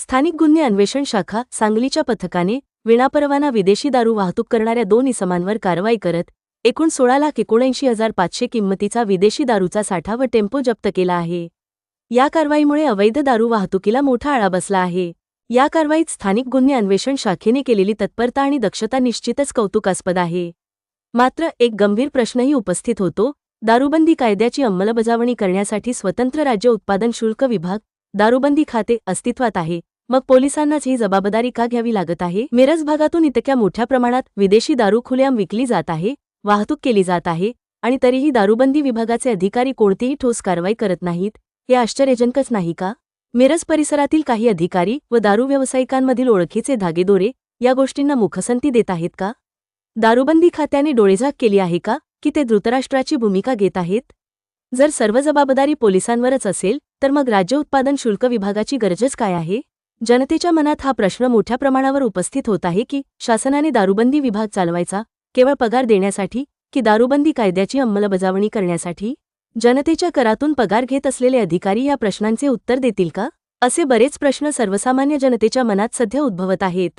स्थानिक गुन्हे अन्वेषण शाखा सांगलीच्या पथकाने विनापरवाना विदेशी दारू वाहतूक करणाऱ्या दोन इसमांवर कारवाई करत एकूण सोळा लाख एकोणऐंशी हजार पाचशे किंमतीचा विदेशी दारूचा साठा व टेम्पो जप्त केला आहे. या कारवाईमुळे अवैध दारू वाहतुकीला मोठा आळा बसला आहे. या कारवाईत स्थानिक गुन्हे अन्वेषण शाखेने केलेली तत्परता आणि दक्षता निश्चितच कौतुकास्पद आहे. मात्र एक गंभीर प्रश्नही उपस्थित होतो दारूबंदी कायद्याची अंमलबजावणी करण्यासाठी स्वतंत्र राज्य उत्पादन शुल्क विभाग दारूबंदी खाते अस्तित्वात आहे. मग पोलिसांनाच ही जबाबदारी का घ्यावी लागत आहे? मिरज भागातून इतक्या मोठ्या प्रमाणात विदेशी दारू खुलेआम विकली जात आहे वाहतूक केली जात आहे आणि तरीही दारूबंदी विभागाचे अधिकारी कोणतीही ठोस कारवाई करत नाहीत हे आश्चर्यजनकच नाही का? मिरज परिसरातील काही अधिकारी व दारू व्यावसायिकांमधील ओळखीचे धागेदोरे या गोष्टींना मुखसंती देत आहेत का? दारूबंदी खात्याने डोळेझाक केली आहे का की ते धृतराष्ट्राची भूमिका घेत आहेत? जर सर्व जबाबदारी पोलिसांवरच असेल तर मग राज्य उत्पादन शुल्क विभागाची गरजच काय आहे? जनतेच्या मनात हा प्रश्न मोठ्या प्रमाणावर उपस्थित होत आहे की शासनाने दारूबंदी विभाग चालवायचा केवळ पगार देण्यासाठी की दारूबंदी कायद्याची अंमलबजावणी करण्यासाठी? जनतेच्या करातून पगार घेत असलेले अधिकारी या प्रश्नांचे उत्तर देतील का? असे बरेच प्रश्न सर्वसामान्य जनतेच्या मनात सध्या उद्भवत आहेत.